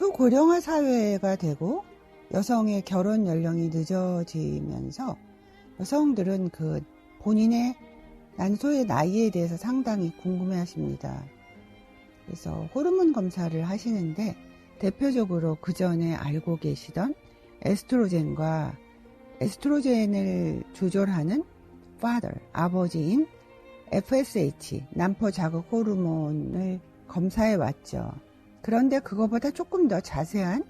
초고령화 사회가 되고 여성의 결혼 연령이 늦어지면서 여성들은 그 본인의 난소의 나이에 대해서 상당히 궁금해 하십니다. 그래서 호르몬 검사를 하시는데 대표적으로 그 전에 알고 계시던 에스트로겐과 에스트로겐을 조절하는 father, 아버지인 FSH, 난포 자극 호르몬을 검사해 왔죠. 그런데 그거보다 조금 더 자세한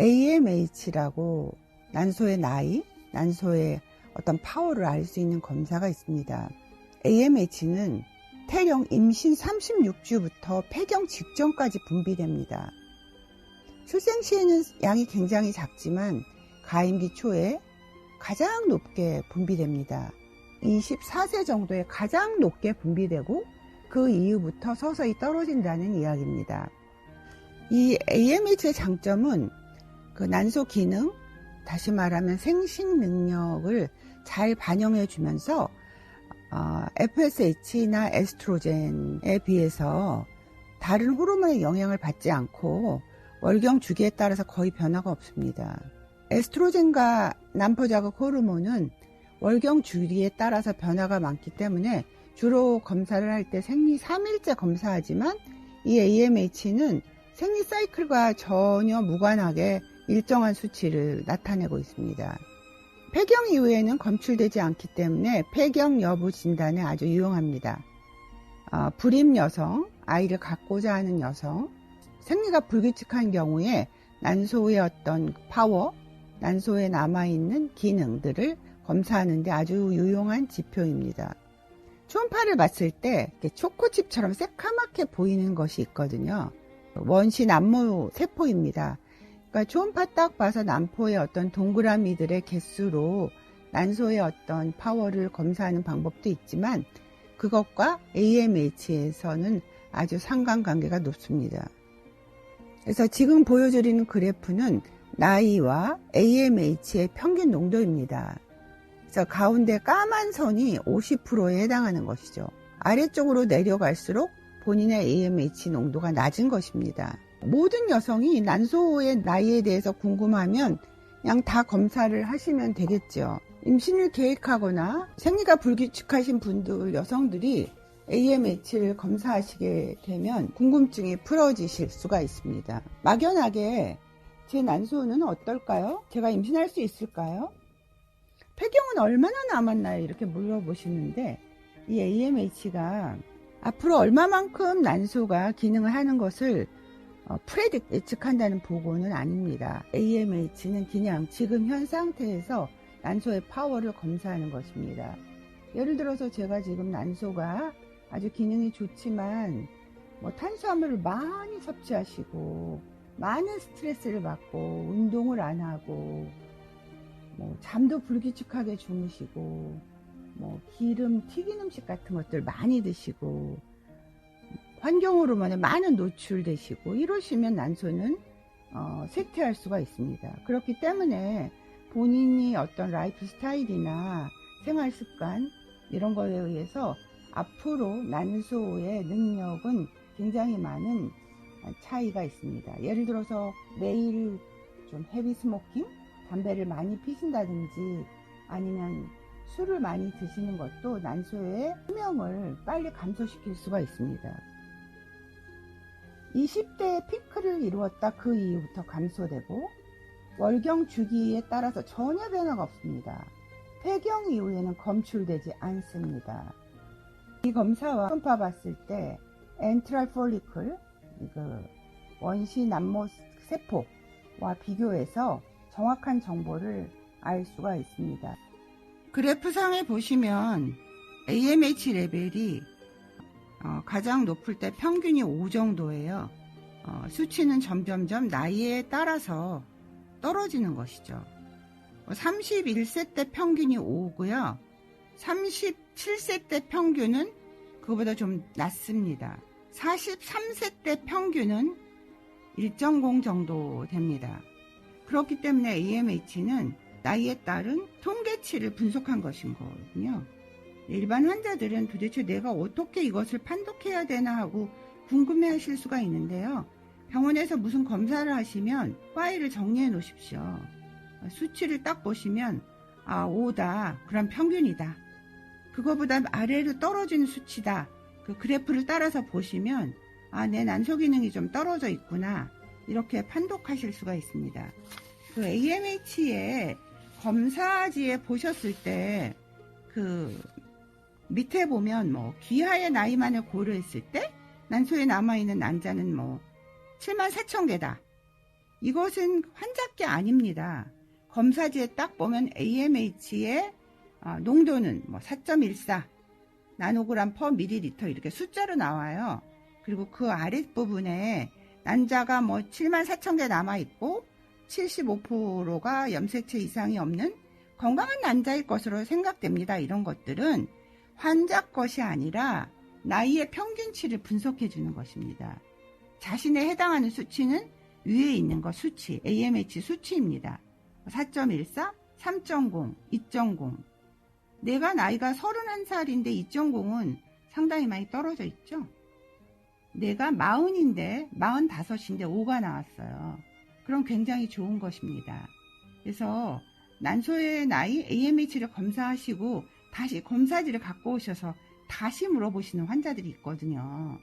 AMH라고 난소의 나이, 난소의 어떤 파워를 알 수 있는 검사가 있습니다. AMH는 태령 임신 36주부터 폐경 직전까지 분비됩니다. 출생 시에는 양이 굉장히 작지만 가임기 초에 가장 높게 분비됩니다. 24세 정도에 가장 높게 분비되고 그 이후부터 서서히 떨어진다는 이야기입니다. 이 AMH의 장점은 그 난소 기능, 다시 말하면 생식 능력을 잘 반영해 주면서 어, FSH나 에스트로겐에 비해서 다른 호르몬의 영향을 받지 않고 월경 주기에 따라서 거의 변화가 없습니다. 에스트로겐과 난포자극 호르몬은 월경 주기에 따라서 변화가 많기 때문에 주로 검사를 할 때 생리 3일째 검사하지만 이 AMH는 생리 사이클과 전혀 무관하게 일정한 수치를 나타내고 있습니다. 폐경 이후에는 검출되지 않기 때문에 폐경 여부 진단에 아주 유용합니다. 어, 불임 여성, 아이를 갖고자 하는 여성, 생리가 불규칙한 경우에 난소의 어떤 파워, 난소에 남아있는 기능들을 검사하는데 아주 유용한 지표입니다. 초음파를 봤을 때 초코칩처럼 새카맣게 보이는 것이 있거든요. 원시 난모 세포입니다. 그러니까 초음파 딱 봐서 난포의 어떤 동그라미들의 개수로 난소의 어떤 파워를 검사하는 방법도 있지만 그것과 AMH에서는 아주 상관관계가 높습니다. 그래서 지금 보여드리는 그래프는 나이와 AMH의 평균 농도입니다. 그래서 가운데 까만 선이 50%에 해당하는 것이죠. 아래쪽으로 내려갈수록 본인의 AMH 농도가 낮은 것입니다. 모든 여성이 난소의 나이에 대해서 궁금하면 그냥 다 검사를 하시면 되겠죠. 임신을 계획하거나 생리가 불규칙하신 분들, 여성들이 AMH를 검사하시게 되면 궁금증이 풀어지실 수가 있습니다. 막연하게 제 난소는 어떨까요? 제가 임신할 수 있을까요? 폐경은 얼마나 남았나요? 이렇게 물어보시는데 이 AMH가 앞으로 얼마만큼 난소가 기능을 하는 것을 어, 프레딕 예측한다는 보고는 아닙니다. AMH는 그냥 지금 현 상태에서 난소의 파워를 검사하는 것입니다. 예를 들어서 제가 지금 난소가 아주 기능이 좋지만 뭐 탄수화물을 많이 섭취하시고 많은 스트레스를 받고 운동을 안 하고 뭐 잠도 불규칙하게 주무시고 뭐 기름 튀긴 음식 같은 것들 많이 드시고 환경으로만 많은 노출되시고 이러시면 난소는 어, 쇠퇴할 수가 있습니다. 그렇기 때문에 본인이 어떤 라이프 스타일이나 생활 습관 이런 거에 의해서 앞으로 난소의 능력은 굉장히 많은 차이가 있습니다. 예를 들어서 매일 좀 헤비 스모킹, 담배를 많이 피신다든지 아니면 술을 많이 드시는 것도 난소의 수명을 빨리 감소시킬 수가 있습니다. 20대의 피크를 이루었다 그 이후부터 감소되고 월경 주기에 따라서 전혀 변화가 없습니다. 폐경 이후에는 검출되지 않습니다. 이 검사와 흠파 봤을 때 엔트랄 폴리클 그 원시 난모 세포와 비교해서 정확한 정보를 알 수가 있습니다. 그래프상에 보시면 AMH 레벨이 어, 가장 높을 때 평균이 5 정도예요. 어, 수치는 점점점 나이에 따라서 떨어지는 것이죠. 31세 때 평균이 5고요. 37세 때 평균은 그보다 좀 낮습니다. 43세 때 평균은 1.0 정도 됩니다. 그렇기 때문에 AMH는 나이에 따른 통계치를 분석한 것인 거거든요. 일반 환자들은 도대체 내가 어떻게 이것을 판독해야 되나 하고 궁금해 하실 수가 있는데요. 병원에서 무슨 검사를 하시면 파일을 정리해 놓으십시오. 수치를 딱 보시면 아 5다 그럼 평균이다. 그거보다 아래로 떨어지는 수치다. 그 그래프를 따라서 보시면 아 내 난소 기능이 좀 떨어져 있구나 이렇게 판독하실 수가 있습니다. 그 AMH의 검사지에 보셨을 때 그 밑에 보면 뭐 기하의 나이만을 고려했을 때 난소에 남아있는 난자는 뭐 7만 4천 개다. 이것은 환자께 아닙니다. 검사지에 딱 보면 AMH의 어, 농도는 뭐 4.14 나노그램 퍼 밀리리터 이렇게 숫자로 나와요. 그리고 그 아랫부분에 난자가 뭐 7만 4천 개 남아있고 75%가 염색체 이상이 없는 건강한 난자일 것으로 생각됩니다. 이런 것들은 환자 것이 아니라 나이의 평균치를 분석해 주는 것입니다. 자신에 해당하는 수치는 위에 있는 것 수치, AMH 수치입니다. 4.14, 3.0, 2.0. 내가 나이가 31살인데 2.0은 상당히 많이 떨어져 있죠? 내가 40인데 45인데 5가 나왔어요. 그럼 굉장히 좋은 것입니다. 그래서 난소의 나이 AMH를 검사하시고 다시 검사지를 갖고 오셔서 다시 물어보시는 환자들이 있거든요.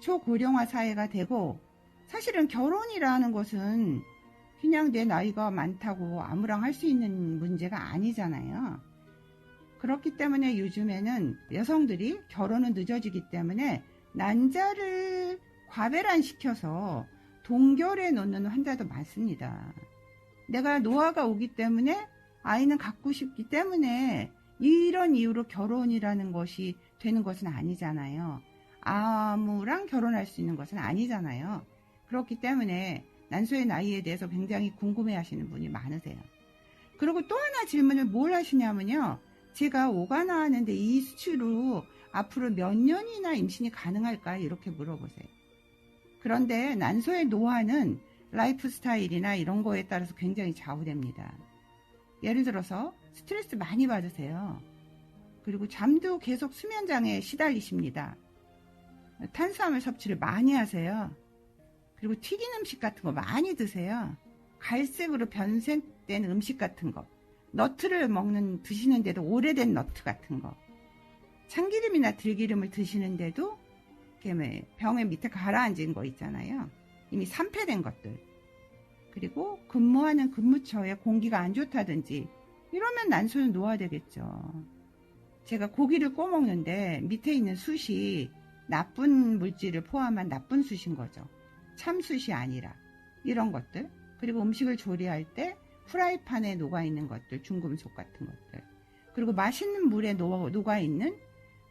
초고령화 사회가 되고 사실은 결혼이라는 것은 그냥 내 나이가 많다고 아무랑 할 수 있는 문제가 아니잖아요. 그렇기 때문에 요즘에는 여성들이 결혼은 늦어지기 때문에 난자를 과배란 시켜서 동결해 놓는 환자도 많습니다. 내가 노화가 오기 때문에 아이는 갖고 싶기 때문에 이런 이유로 결혼이라는 것이 되는 것은 아니잖아요. 아무랑 결혼할 수 있는 것은 아니잖아요. 그렇기 때문에 난소의 나이에 대해서 굉장히 궁금해 하시는 분이 많으세요. 그리고 또 하나 질문을 뭘 하시냐면요. 제가 오가 나왔는데 이 수치로 앞으로 몇 년이나 임신이 가능할까? 이렇게 물어보세요. 그런데 난소의 노화는 라이프 스타일이나 이런 거에 따라서 굉장히 좌우됩니다. 예를 들어서 스트레스 많이 받으세요. 그리고 잠도 계속 수면장애 시달리십니다. 탄수화물 섭취를 많이 하세요. 그리고 튀긴 음식 같은 거 많이 드세요. 갈색으로 변색된 음식 같은 거. 너트를 먹는, 드시는데도 오래된 너트 같은 거. 참기름이나 들기름을 드시는데도 병의 밑에 가라앉은 거 있잖아요. 이미 산패된 것들. 그리고 근무하는 근무처에 공기가 안 좋다든지 이러면 난소는 노화되겠죠. 제가 고기를 구워 먹는데 밑에 있는 숯이 나쁜 물질을 포함한 나쁜 숯인 거죠. 참숯이 아니라 이런 것들. 그리고 음식을 조리할 때 프라이팬에 녹아 있는 것들, 중금속 같은 것들. 그리고 맛있는 물에 녹아 있는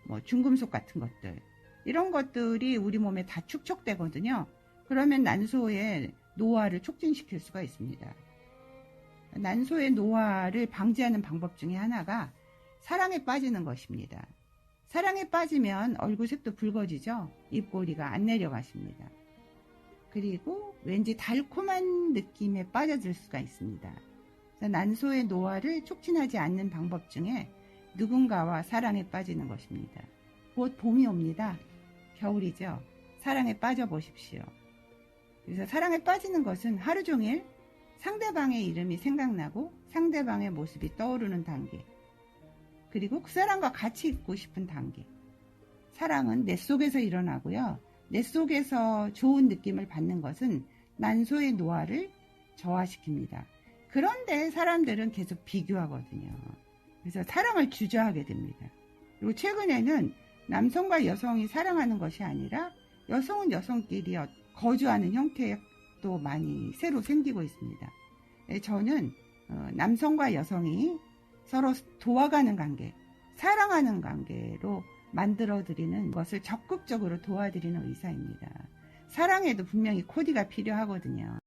뭐 중금속 같은 것들. 이런 것들이 우리 몸에 다 축적되거든요. 그러면 난소의 노화를 촉진시킬 수가 있습니다. 난소의 노화를 방지하는 방법 중에 하나가 사랑에 빠지는 것입니다. 사랑에 빠지면 얼굴색도 붉어지죠. 입꼬리가 안 내려가십니다. 그리고 왠지 달콤한 느낌에 빠져들 수가 있습니다. 난소의 노화를 촉진하지 않는 방법 중에 누군가와 사랑에 빠지는 것입니다. 곧 봄이 옵니다. 겨울이죠. 사랑에 빠져 보십시오. 그래서 사랑에 빠지는 것은 하루 종일 상대방의 이름이 생각나고 상대방의 모습이 떠오르는 단계. 그리고 그 사람과 같이 있고 싶은 단계. 사랑은 내 속에서 일어나고요. 내 속에서 좋은 느낌을 받는 것은 난소의 노화를 저하시킵니다. 그런데 사람들은 계속 비교하거든요. 그래서 사랑을 주저하게 됩니다. 그리고 최근에는 남성과 여성이 사랑하는 것이 아니라 여성은 여성끼리 거주하는 형태도 많이 새로 생기고 있습니다. 예, 저는 어, 남성과 여성이 서로 도와가는 관계, 사랑하는 관계로 만들어드리는 것을 적극적으로 도와드리는 의사입니다. 사랑에도 분명히 코디가 필요하거든요.